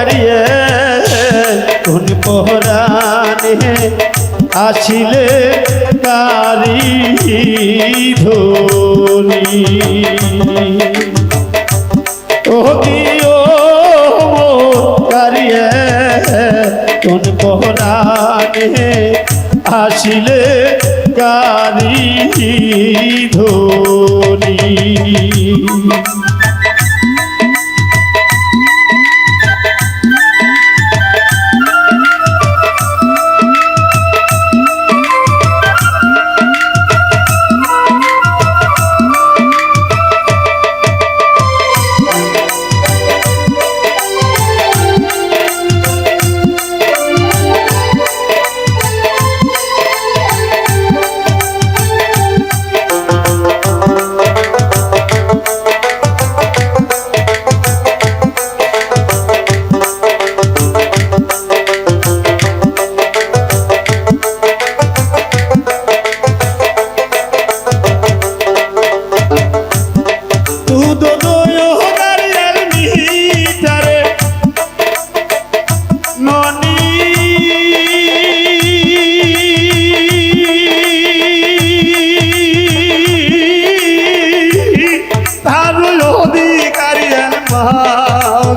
কারিয়ে কোন পহরানে আসিলে কারি ধনি ও দিও কারিয়ে কোন পহরানে আসিলে কারি ধনি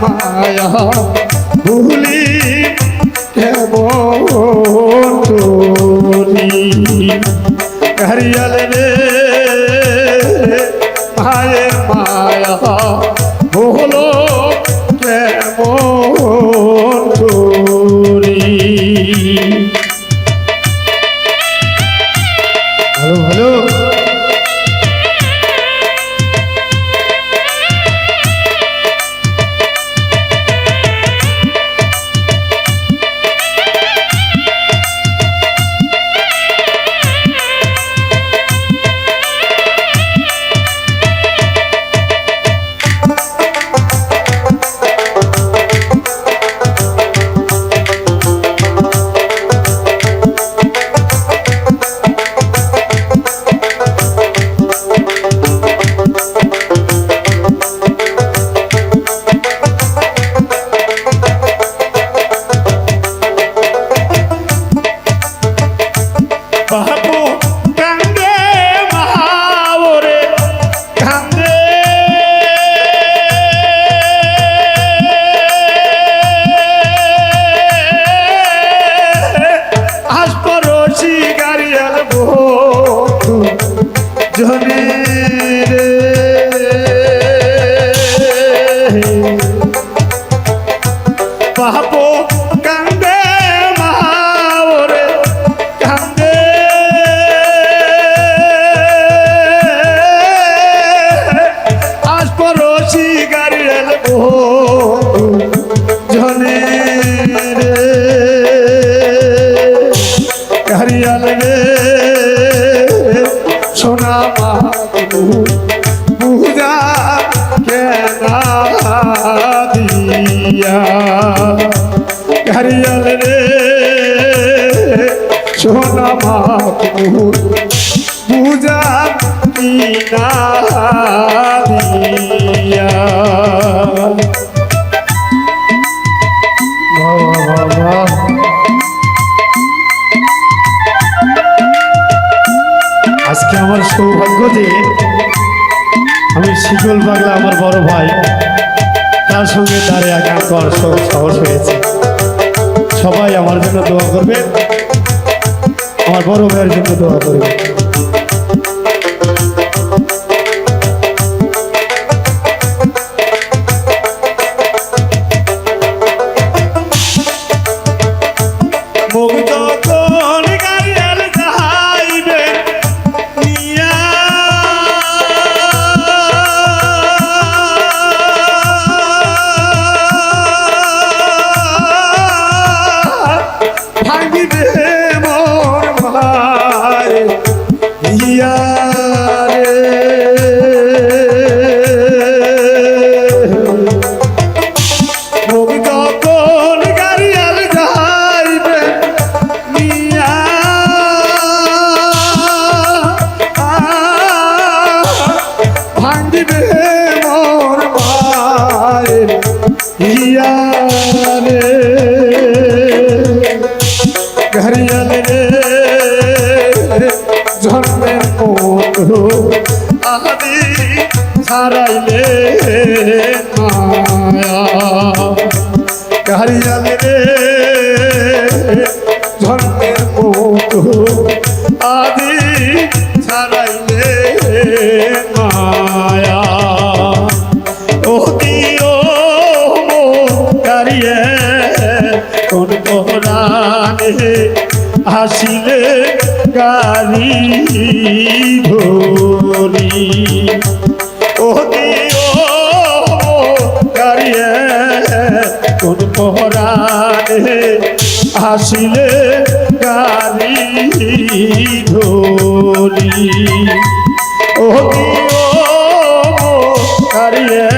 মায়া ভুলি কেমন হরিয়াল রে মায়ের মায়া। ভুলো কেমন তোরি ভালো ভালো। হরিয়াল রে। সোনা মাপুর পূজা কিনা আমার সৌভাগ্য যে আমি শীতল বাংলা আমার বড় ভাই, তার সঙ্গে দাঁড়িয়ে গান করার সাহস হয়েছে। সবাই আমার জন্য দোয়া করবে আমার বড় ভাইয়ের জন্য দোয়া করবে ঘরিয়া রে ঘরিয়াল রে জন্মের মতো আদি হারাইলে মায়া কারিয়ে কোন কোরআনে আসিলে গালি ধরি। ও কারিয়ে কোন কোরআনে আসিলে গালি ধরি। ও দিও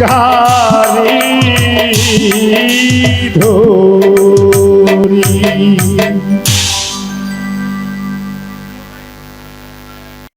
গাড়ি ধরি।